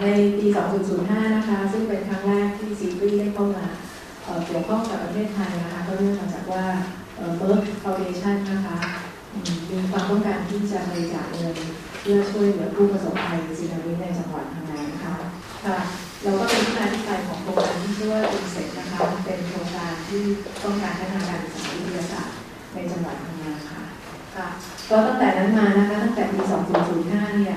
ในปี 2005 นะคะ ซึ่งเป็นครั้งแรกที่ซีรีส์ได้เข้ามาเกี่ยวข้องกับประเทศไทยนะคะก็เนื่องมาจากว่าเบิร์กฟาวเดชั่นนะคะมีความต้องการที่จะบริจาคเงินเพื่อช่วยเหลือผู้ประสบภัยสึนามิในจังหวัดพังงานะคะค่ะเราก็เป็นที่มาที่ไปของโครงการที่ชื่อว่าอินเซ็ตนะคะเป็นโครงการที่ต้องการพัฒนาการศึกษาวิทยาศาสตร์ในจังหวัดพังงาค่ะค่ะก็ตั้งแต่นั้นมานะคะตั้งแต่ปี 2005 เนี่ย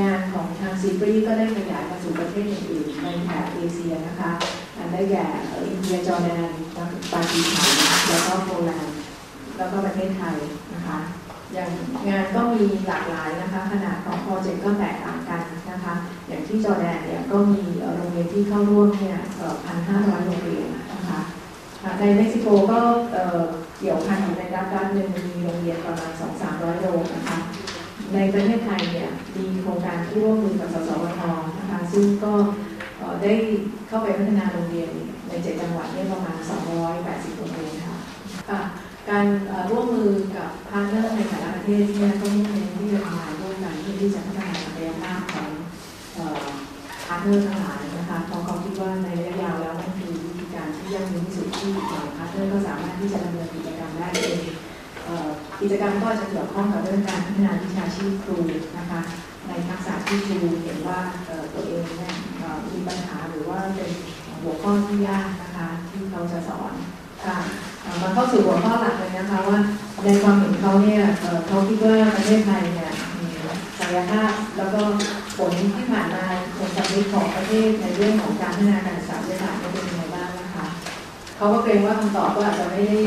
งานของทาง ซีฟรีก็ได้ขยายมาสู่ประเทศอื่นๆในแถบเอเชียนะคะได้แก่อินเดียจอร์แดนปากีสถานแล้วก็โปแลนด์แล้วก็ประเทศไทยนะคะอย่างงานก็มีหลากหลายนะคะขนาดของโปรเจกต์ก็แตกต่างกันนะคะอย่างที่จอร์แดนเนี่ยก็มีโรงเรียนที่เข้าร่วมเนี่ยพันห้าร้อยโรงเรียนนะคะในเม็กซิโกก็เกี่ยวพันอยู่ในรัฐรัฐหนึ่งมีโรงเรียนประมาณสองสามร้อยโรงนะคะ ในประเทศไทยเนี่ยมีโครงการที่ร่วมมือกับสสวทนะคะซึ่งก็ได้เข้าไปพัฒนาโรงเรียนในเจ็ดจังหวัดเนี่ยประมาณ 280โรงเรียนค่ะการร่วมมือกับพาร์ทเนอร์ในแต่ละประเทศเนี่ยก็มุ่งเน้นที่จะทำงานร่วมกันเพื่อที่จะพัฒนาศักยภาพของพาร์ทเนอร์ทั้งหลายนะคะเพราะเขาคิดว่าในระยะยาวแล้วนั่นคือวิธีการที่ยั่งยืนที่สุดที่หลายพาร์ทเนอร์ก็สามารถที่จะดำเนินกิจกรรมได้เอง กิจกรรมก็จะเกี่ยวข้องกับเรื่องการพัฒนาวิชาชีพครูนะคะในทักษะที่ครูเห็นว่าตัวเองเนี่ยมีปัญหาหรือว่าเป็นหัวข้อที่ยากนะคะที่เขาจะสอนค่ะมาเข้าสู่หัวข้อหลักเลยนะคะว่าในความเห็นเขาเนี่ยเขาคิดว่าประเทศไทยเนี่ยมีศักยภาพแล้วก็ผลที่ผ่านมาผลสำเร็จของประเทศในเรื่องของการพัฒนาการศึกษา เขาก็เกรงว่าคำตอบก็อาจจะไม่ได้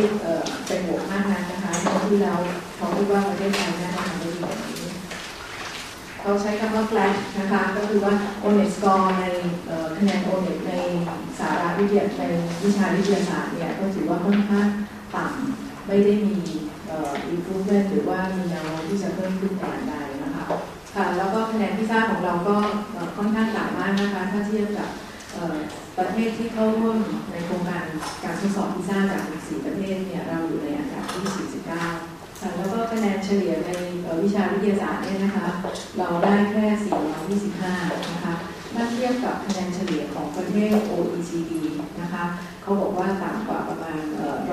เป็นบวกมากนักนะคะเพราะที่เราเขาคิดว่าประเทศไทยน่าจะทำได้ดีแบบนี้เขาใช้คำว่า flat นะคะ ก็คือว่า o n e t score ในคะแนน o n e t ในสาระวิทยาในวิชาวิทยาศาสตร์เนี่ยก็ถือว่าค่อนข้างต่ำไม่ได้มี improvement หรือว่ามีแนวโน้มที่จะเพิ่มขึ้นแต่อย่างใดนะคะค่ะแล้วก็คะแนนพิซ่าของเราก็ค่อนข้างต่ำมากนะคะ ถ้าเทียบกับ ประเทศที่เข้าร่วมในโครงการการทดสอบพิซซ่าจาก4ประเทศเนี่ยเราอยู่ในอันดับที่ 49ค่ะแล้วก็คะแนนเฉลี่ยในวิชาวิทยาศาสตร์เนี่ยนะคะ เราได้แค่ 425 นะคะถ้าเทียบกับคะแนนเฉลี่ยของประเทศ OECD นะคะ เขาบอกว่าต่ำกว่าประมาณ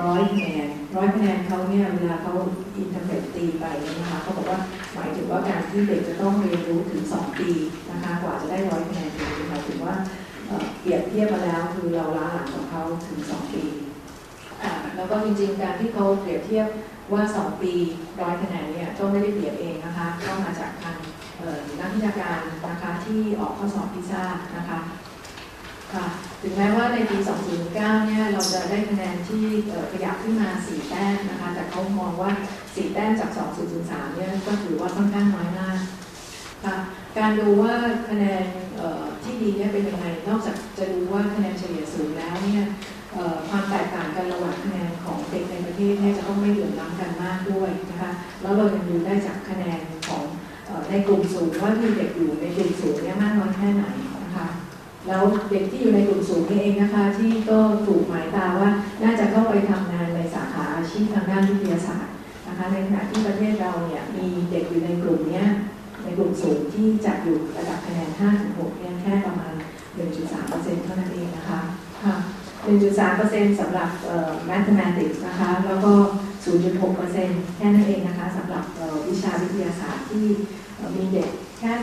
ร้อยคะแนนร้อยคะแนนเขาเนี่ยเวลาเขาอินเทอร์เน็ตตีไปนะคะเขาบอกว่าหมายถึงว่าการที่เด็กจะต้องเรียนรู้ถึง 2 ปีนะคะ กว่าจะได้ร้อยคะแนนหมายถึงว่า เปรียบเทียบมาแล้วคือเราล้าหลังของเขาถึง2ปีแล้วก็จริงๆการที่เขาเปรียบเทียบว่า2ปีร้อยคะแนนเนี่ยก็ไม่ได้เปรียบเองนะคะก็มาจากทางนักวิชาการนะคะที่ออกข้อสอบพิซ่านะคะค่ะถึงแม้ว่าในปี 2009 เนี่ยเราจะได้คะแนนที่ขยับขึ้นมา 4 แต้มนะคะ แต่เขามองว่า 4 แต้มจาก 2003 เนี่ยก็ถือว่าค่อนข้างน้อยมากค่ะการดูว่าคะแนน ดีเนี่ยเป็นยังไงนอกจากจะดูว่าคะแนนเฉลี่ยสูงแล้วเนี่ยความแตกต่างกันระหว่างคะแนนของเด็กในประเทศเนี่ยจะต้องไม่เหลื่อมล้ำกันมากด้วยนะคะแล้วเรายังดูได้จากคะแนนของในกลุ่มสูงว่ามีเด็กอยู่ในกลุ่มสูงเนี่ยมากน้อยแค่ไหนนะคะแล้วเด็กที่อยู่ในกลุ่มสูงนี่เองนะคะ ที่ก็ถูกหมายตาว่าน่าจะเข้าไปทำงานในสาขาอาชีพทางด้านวิทยาศาสตร์นะคะในขณะที่ประเทศเราเนี่ยมีเด็กอยู่ในกลุ่มเนี้ย ในกลุ่มสูงที่จัดอยู่ระดับคะแนน5-6เนี่ยแค่ประมาณ 1.3%เท่านั้นเองนะคะค่ะ1.3%สำหรับ mathematics นะคะ แล้วก็ 0.6%แค่นั้นเองนะคะสำหรับวิชาวิทยาศาสตร์ที่มีเด็กแค่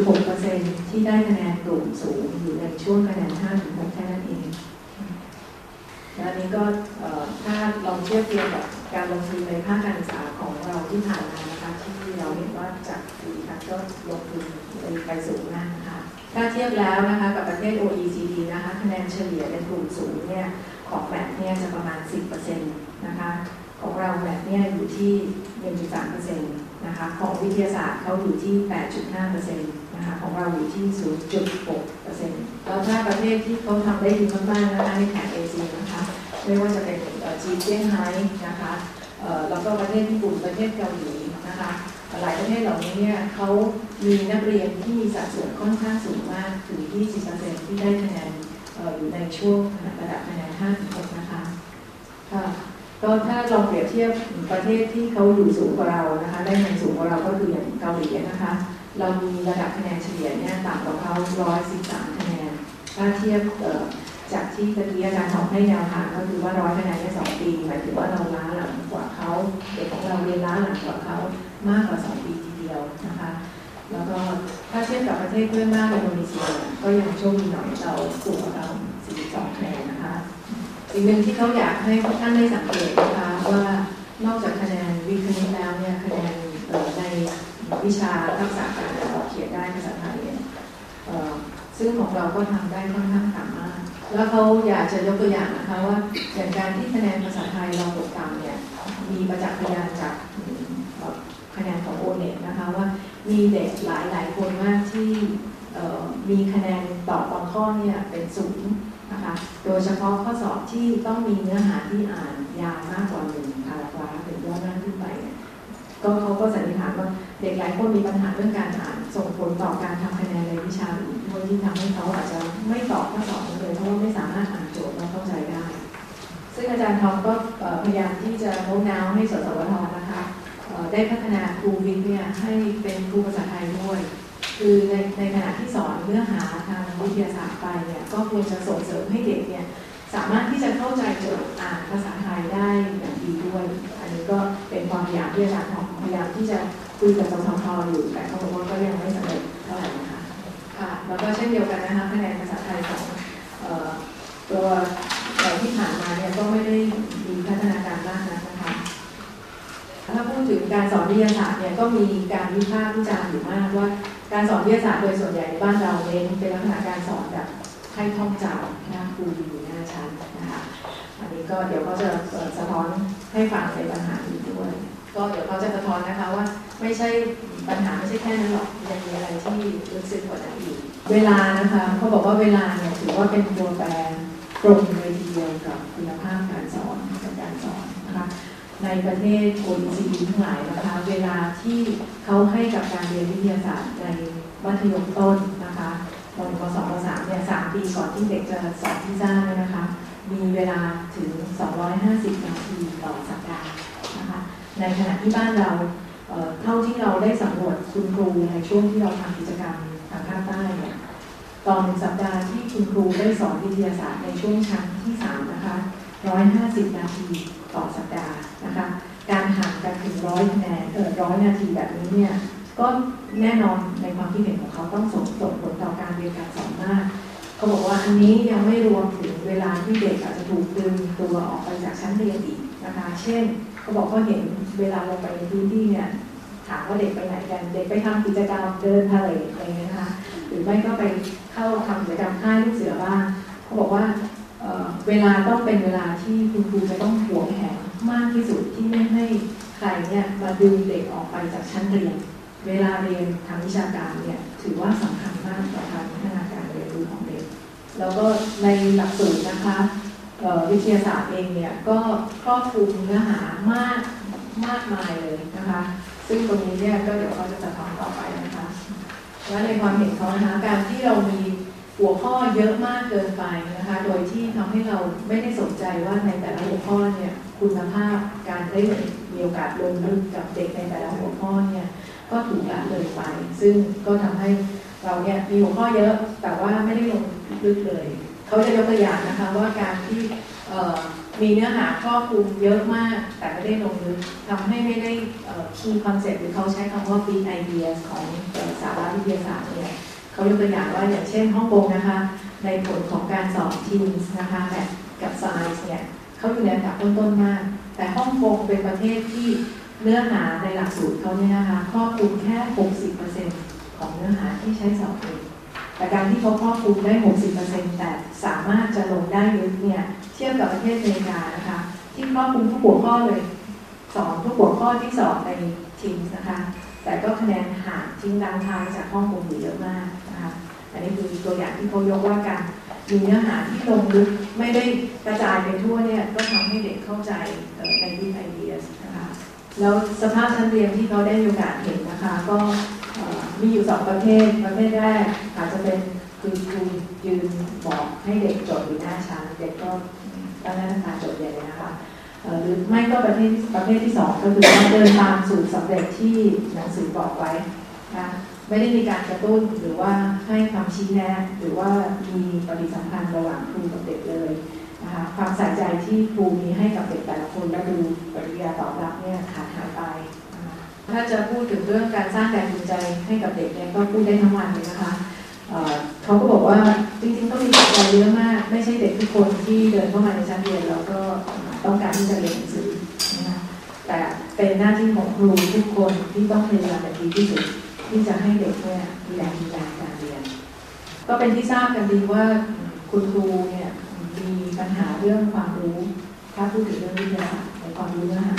6.6%ที่ได้คะแนนกลุ่มสูงอยู่ในช่วงคะแนน 5-6 แค่นั้นเองและนี้ก็ถ้าลองเทียบเทียบกับการลงทุนในภาคการศึกษา เราที่ผ่านมานะคะที่เราเห็นว่าจากปีคัก็ลงทุนไปสูงมากนะคะถ้าเทียบแล้วนะคะกับประเทศ OECD นะคะคะแนนเฉลี่ยในกลุ่มสูงเนี่ยของแมทเนี่ยจะประมาณ 10%นะคะของเราแมทเนี่ยอยู่ที่1.3%นะคะของวิทยาศาสตร์เขาอยู่ที่ 8.5%นะคะของเราอยู่ที่ 0.6%แล้วถ้าประเทศที่เขาทำได้ดีมากๆนะคะในแถบเอเชียนะคะไม่ว่าจะเป็นจีนเซี่ยงไฮ้นะคะ แล้วก็ประเทศญี่ปุ่นประเทศเกาหลีนะคะหลายประเทศเหล่านี้เนี่ยเขามีนักเรียนที่มีสัดส่วนค่อนข้างสูงมากถึง 20%ที่ได้คะแนนอยู่ในช่วงระดับคะแนน5-6นะคะค่ะก็ถ้าลองเปรียบเทียบประเทศที่เขาอยู่สูงกว่าเรานะคะได้เงินสูงกว่าเราก็คืออย่างเกาหลีนะคะ เรามีระดับคะแนนเฉลี่ยเนี่ยต่ำกว่าเขา113คะแนนถ้าเทียบ จากที่ตะกี้อาจารย์ทำให้แนวทางก็คือว่าร้อยคะแนนในสองปีหมายถึงว่าเราล้าหลังกว่าเขาเด็กของเราเรียนล้าหลังกว่าเขามากกว่าสองปีทีเดียวนะคะแล้วก็ถ้าเทียบกับประเทศเพื่อนบ้านอินโดนีเซียก็ยังโชคดีหน่อยเราสูงกว่าเรา42คะแนนนะคะสิ่งหนึ่งที่เขาอยากให้ท่านได้สังเกตนะคะว่านอกจากคะแนนวิคณิตแล้วเนี่ยคะแนนในวิชาทักษะการออกเขียนได้ภาษาไทยเนี่ยซึ่งของเราก็ทำได้ค่อนข้างต่ำ แล้วเขาอยากจะยกตัวอย่างนะคะว่าอย่างการที่คะแนนภาษาไทยเราตกต่ำเนี่ยมีประจักษ์พยานจากคะแนนของโอเน็ตนะคะว่ามีเด็กหลายหลายคนมากที่มีคะแนนตอบบางข้อเนี่ยเป็นศูนย์นะคะโดยเฉพาะข้อสอบที่ต้องมีเนื้อหาที่อ่านยาวมากกว่าหนึ่งพารากราฟหรือย่อหน้าขึ้นไป ก็เขาก็สันนิษฐานว่า เด็กหลายคนมีปัญหาเรื่องการอ่านส่งผลต่อการทำคะแนนในวิชาอื่นด้วยที่ทำให้เขาอาจจะไม่ตอบข้อสอบเลยเพราะว่าไม่สามารถอ่านโจทย์และเข้าใจได้ ซึ่งอาจารย์ทองก็พยายามที่จะโน้มน้าวให้สสวทนะคะได้พัฒนาครูวิทย์เนี่ยให้เป็นครูภาษาไทยด้วยคือในในขณะที่สอนเนื้อหาทางวิทยาศาสตร์ไปเนี่ยก็ควรจะส่งเสริมให้เด็กเนี่ยสามารถที่จะเข้าใจโจทย์อ่านภาษาไทยได้อย่างดีด้วย ก็เป็นความพยายามที่อาจารย์พยายามที่จะคุยกับสททอยู่แต่เขาบอกว่าก็ยังไม่สำเร็จเท่าไหร่นะคะค่ะแล้วก็เช่นเดียวกันนะคะคะแนนภาษาไทยของตัวที่ผ่านมาเนี่ยก็ไม่ได้มีพัฒนาการมากนะคะถ้าพูดถึงการสอนวิทยาศาสตร์เนี่ยก็มีการวิพากษ์วิจารณ์อยู่มากว่า การสอนวิทยาศาสตร์โดยส่วนใหญ่ในบ้านเราเน้นเป็นลักษณะการสอนแบบให้ท่องจำหนะครูอยู่หน้าชั้นนะคะอันนี้ก็เดี๋ยวเขาจะสะท้อน ให้ฟังในปัญหานี้ด้วย ก็เดี๋ยวเขาจะสะท้อนนะคะว่าไม่ใช่ปัญหาไม่ใช่แค่นั้นหรอกยังมีอะไรที่ลึกซึ้งกว่านั้นอีกเวลานะคะเขาบอกว่าเวลาเนี่ยถือว่าเป็นตัวแปรตรงเลยทีเดียวกับคุณภาพการสอนกับการสอนนะคะในประเทศ OECD ทั้งหลายนะคะ เวลาที่เขาให้กับการเรียนวิทยาศาสตร์ในมัธยมต้นนะคะมปสองปสามเนี่ยสามปีก่อนที่เด็กจะสอบที่ซ่าเนี่ยนะคะ มีเวลาถึง 250 นาทีต่อสัปดาห์นะคะ ในขณะที่บ้านเราเท่าที่เราได้สำรวจคุณครูในช่วงที่เราทำกิจกรรมทางภาคใต้เนี่ยตอนหนึ่งสัปดาห์ที่คุณครูได้สอนวิทยาศาสตร์ในช่วงชั้นที่3นะคะ150 นาทีต่อสัปดาห์นะคะ การห่างกันถึงร้อยคะแนนเออร้อยนาทีแบบนี้เนี่ยก็แน่นอนในความคิดเห็นของเขาต้องส่งส่งผลต่อการเรียนการสอนมากเขาบอกว่าอันนี้ยังไม่รวมถึงเวลาที่เด็กอาจจะถูกดึงตัวออกไปจากชั้นเรียนอีก นะคะเช่นเขาบอกเขาเห็นเวลาลงไปในพื้นที่เนี่ยถามว่าเด็กไปไหนกันเด็กไปทำกิจกรรมเดินทะเลอะไรเงี้ยนะคะหรือไม่ก็ไปเข้าทำกิจกรรมค่ายลูกเสือบ้างเขาบอกว่าเวลาต้องเป็นเวลาที่คุณครูจะต้องหวงแหนมากที่สุดที่ไม่ให้ใครเนี่ยมาดึงเด็กออกไปจากชั้นเรียน เวลาเรียนทางวิชาการเนี่ยถือว่าสำคัญมากต่อการพัฒนาการเรียนรู้ของเด็ก แล้วก็ในหลักสูตรนะคะ วิทยาศาสตร์เองเนี่ยก็ครอบคลุมเนื้อหามากมากมายเลยนะคะ ซึ่งตรงนี้เนี่ยก็เดี๋ยวเขาจะสะท้อนต่อไปนะคะ และในความเห็นเขานะคะการที่เรามีหัวข้อเยอะมากเกินไปนะคะ โดยที่ทำให้เราไม่ได้สนใจว่าในแต่ละหัวข้อเนี่ยคุณภาพการได้มีโอกาสลงลึกกับเด็กในแต่ละหัวข้อเนี่ยก็ถูกละเลยไป ซึ่งก็ทำให้เราเนี่ยมีหัวข้อเยอะแต่ว่าไม่ได้ลงลึกเลย เขาจะยกตัวอย่างนะคะว่าการที่มีเนื้อหาครอบคลุมเยอะมาก แต่ไม่ได้ลงลึกทำให้ไม่ได้คีย์คอนเซ็ปต์หรือเขาใช้คำว่า big ideas ของสาระวิทยาศาสตร์เนี่ยเขายกตัวอย่างว่าอย่างเช่นฮ่องกงนะคะ ในผลของการสอบทีมนะคะแบบกับ Science เนี่ยเขาอยู่ในอันดับต้นๆมาก แต่ฮ่องกงเป็นประเทศที่เนื้อหาในหลักสูตรเขาเนี่ยนะคะครอบคลุมแค่ 60%ของเนื้อหาที่ใช้สอบเอง แต่การที่เขาครอบคลุมได้ 60%แต่สามารถจะลงได้ลึกเนี่ยเทียบกับประเทศอเมริกานะคะ ที่ครอบคลุมทุกหัวข้อเลยสอนทุกหัวข้อที่สอบในทีมนะคะ แต่ก็คะแนนห่างทิ้งดังทางจากห้องกงอยู่เยอะมากนะคะอันนี้คือตัวอย่างที่เขายกว่าการมีเนื้อหาที่ลงลึกไม่ได้กระจายไปทั่วเนี่ยก็ทำให้เด็กเข้าใจในวิทไอเดียนะคะแล้วสภาพชั้นเรียนที่เขาได้มีโอกาสเห็นนะคะ ก็มีอยู่สองประเภทประเภทแรก เป็นคือครูยืนบอกให้เด็กจดอยู่หน้าชั้นเด็กก็ตั้งหน้าตาจดใหญ่เลยนะคะหรือไม่ก็ประเภทประเภทที่สองก็คือว่าเดินตามสูตรสำเร็จที่หนังสือบอกไว้นะไม่ได้มีการกระตุ้นหรือว่าให้ควาชี้แนะ หรือว่ามีปฏิสัมพันธ์ระหว่างครูกับเด็กเลยนะคะความใส่ใจที่ครูมีให้กับเด็กแต่ละคนและดูปฏิกิริยาตอบรับเนี่ยขาดหายไปถ้าจะพูดถึงเรื่องการสร้างแรงจูงใจให้กับเด็กเนี่ยก็พูดได้ทั้งวันเลยนะคะ เขาก็บอกว่าจริงๆต้องมีปัจจัยเยอะมาก ไม่ใช่เด็กทุกคนที่เดินเข้ามาในชั้นเรียนแล้วก็ต้องการที่จะเรียนหนังสือนะคะแต่เป็นหน้าที่ของครูทุกคนที่ต้องพยายามอย่างดีที่สุดที่จะให้เด็กเนี่ยมีแรงมีแรงการเรียน ก็เป็นที่ทราบกันดีว่าคุณครูเนี่ยมีปัญหาเรื่องความรู้ ถ้าพูดถึงเรื่องวิทยาศาสตร์ในความรู้เนื้อหา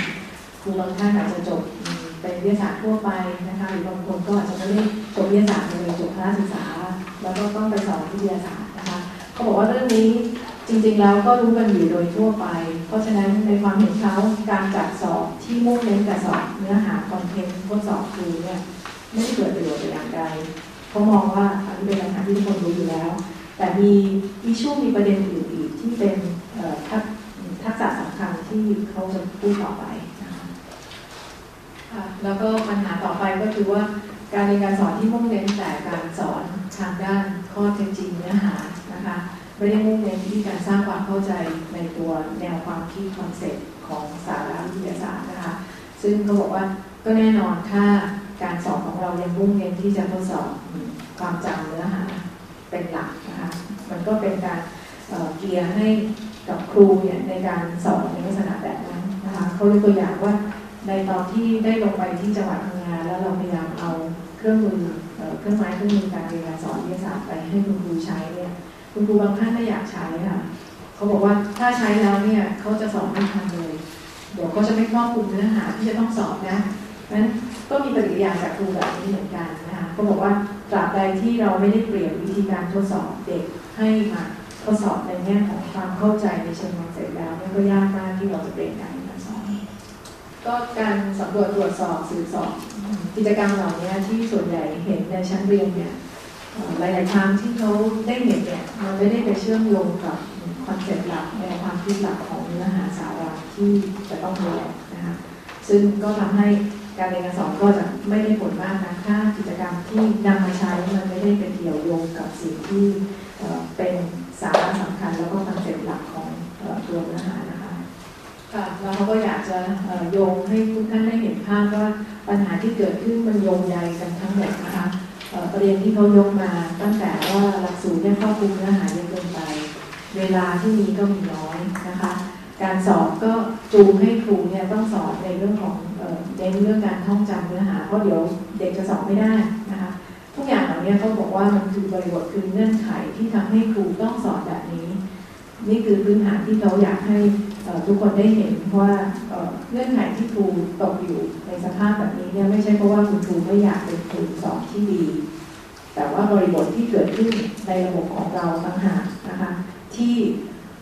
ครูบางท่านอาจจะจบเป็นวิทยาศาสตร์ทั่วไปนะคะหรือบางคนก็อาจจะไม่ได้ จบวิทยาศาสตร์เลยจบคณะศึกษา แล้วก็ต้องไปสอนวิทยาศาสตร์นะคะเขาบอกว่าเรื่องนี้จริงๆแล้วก็รู้กันอยู่โดยทั่วไป เพราะฉะนั้นในความเห็นเขาการจัดสอบที่มุ่งเน้นแต่สอบเนื้อหาคอนเทนต์ทดสอบครูเนี่ยไม่ได้เกิดประโยชน์อย่างใดเขามองว่าอันนี้เป็นปัญหาที่ทุกคนรู้อยู่แล้ว แต่มีมีช่วงมีประเด็นอื่นอีกที่เป็นทักทักษะสำคัญที่เขาจะพูดต่อไปนะคะอะแล้วก็ปัญหาต่อไปก็คือว่า การเรียนการสอนที่มุ่งเน้นแต่การสอนทางด้านข้อเท็จจริงเนื้อหานะคะไม่ได้มุ่งเน้นที่การสร้างความเข้าใจในตัวแนวความคิดคอนเซ็ปต์ของสาระวิทยาศาสตร์นะคะซึ่งเขาบอกว่าก็แน่นอนถ้าการสอนของเรายังมุ่งเน้นที่จะทดสอบความจำเนื้อหาเป็นหลักนะคะมันก็เป็นการเเกียร์ให้กับครูเนี่ยในการสอนในลักษณะแบบนั้นนะคะเขายกตัวอย่างว่า ในตอนที่ได้ลงไปที่จังหวัดพังงาแล้วเราพยายามเอาเครื่องมือเครื่องไม้เครื่องมือการเรียนการสอนวิทยาศาสตร์ไปให้คุณครูใช้เนี่ยคุณครูบางท่านไม่อยากใช้ค่ะเขาบอกว่าถ้าใช้แล้วเนี่ยเขาจะสอนไม่ทันเลย เดี๋ยวเขาจะไม่ครอบคลุมเนื้อหาที่จะต้องสอบนะนั้นก็มีปฏิกิริยาจากครูแบบนี้เหมือนกันนะคะเขาบอกว่าตราบใดที่เราไม่ได้เปลี่ยนวิธีการทดสอบเด็กให้มาทดสอบในแง่ของความเข้าใจในเชิงคอนเซ็ปต์แล้วเนี่ยก็ยากมากที่เราจะเปลี่ยนการเรียน การสอนก็การสำรวจตรวจสอบสืบสอบกิจกรรมเหล่านี้ที่ส่วนใหญ่เห็นในชั้นเรียนเนี่ยเอ่อหลาย ๆ ครั้งที่เขาได้เห็นเนี่ยมันไม่ได้ไปเชื่อมโยงกับคอนเซ็ปต์หลักในความคิดหลักของเนื้อหาสาระที่จะต้องเรียนนะคะซึ่งก็ทำให้การเรียนการสอนก็จะไม่ได้ผลมากนะถ้ากิจกรรมที่นำมาใช้มันไม่ได้เป็นเกี่ยวโยงกับสิ่งที่เอ่อเป็นสาระสำคัญแล้วก็คอนเซ็ปต์หลักของเอ่อตัวเนื้อหานะ ค่ะแล้วเขาก็อยากจะโยงให้ทุกท่านได้เห็นภาพว่าปัญหาที่เกิดขึ้นมันโยงใยกันทั้งหมดนะคะประเด็นที่เขายกมาตั้งแต่ว่าหลักสูตรเนี่ยครอบคลุมเนื้อหาเยอะเกินไป เวลาที่มีก็มีน้อยนะคะ การสอบก็จูงให้ครูเนี่ยต้องสอนในเรื่องของเน้นเรื่องการท่องจำเนื้อหาเพราะเดี๋ยวเด็กจะสอบไม่ได้นะคะทุกอย่างเหล่านี้เขาบอกว่ามันคือบริบทคือเงื่อนไขที่ทำให้ครูต้องสอนแบบนี้ นี่คือพื้นฐานที่เขาอยากให้ ทุกคนได้เห็นว่าเอ่องื่อนไขที่ครูตกอยู่ในสภาพแบบนี้เนี่ยไม่ใช่เพราะว่าคุณครูไม่อยากเป็นครูสอนที่ดี แต่ว่าบริบทที่เกิดขึ้นในระบบของเราต่างหากนะคะที่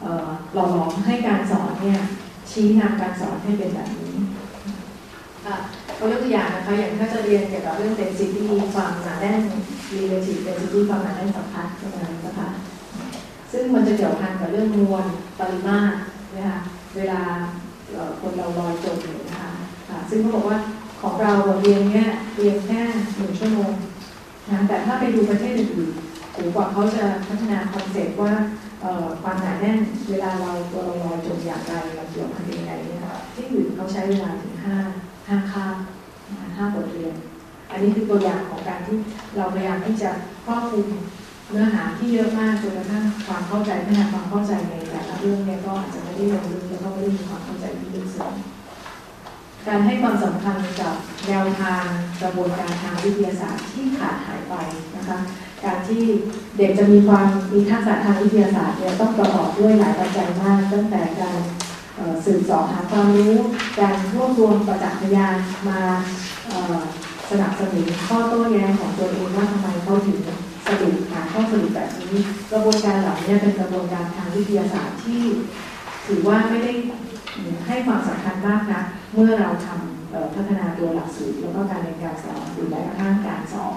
เอ่อหล่อหลอมให้การสอนเนี่ยชี้นำการสอนให้เป็นแบบนี้ค่ะเขายกตัวอย่างนะคะอย่างถ้าจะเรียนเกี่ยวกับเรื่อง density ความหนาแน่น relative density ความหนาแน่นสัมพัทธ์ประมาณนี้นะคะซึ่งมันจะเกี่ยวพันกับเรื่องมวลปริมาตรนะคะ เวลาคนเราลอยจมอยู่นะคะซึ่งเขาบอกว่าของเราบทเรียนเนี้ยเรียนแค่หนึ่งชั่วโมงนะแต่ถ้าไปดูประเทศอื่นๆโหกว่าเขาจะพัฒนาคอนเซ็ปต์ว่าความหนาแน่นเวลาเราตัวเราลอยจมอย่างไรเราเกี่ยวพันยังไงเนี่ยที่อื่นเขาใช้เวลาถึงห้าห้าคาบห้าบทเรียน อันนี้คือตัวอย่างของการที่เราพยายามที่จะครอบคลุม เนื้อหาที่เยอะมากจนกระทั่งความเข้าใจพัฒนาความเข้าใจในแต่ละเรื่องเนี่ยก็อาจจะไม่ได้ลงลึกแล้วก็ไม่ได้มีความเข้าใจที่ลึกซึ้งการให้ความสำคัญกับแนวทางกระบวนการทางวิทยาศาสตร์ที่ขาดหายไปนะคะ การที่เด็กจะมีความมีทักษะทางวิทยาศาสตร์เนี่ยต้องประกอบด้วยหลายปัจจัยมาก ตั้งแต่การเอ่อสืบสอบหาความรู้ การรวบรวมประจักษ์พยานมาสนับสนุนข้อโต้แย้งของตัวเองว่าทำไมเขาถึง สรุปหาข้อสรุปแบบนี้ กระบวนการเหล่านี้เป็นกระบวนการทางวิทยาศาสตร์ที่ถือว่าไม่ได้ให้ความสำคัญมากนะเมื่อเราทำเอ่อพัฒนาตัวหลักสูตรแล้วก็การเรียนการสอนหรือแม้กระทั่งการสอบ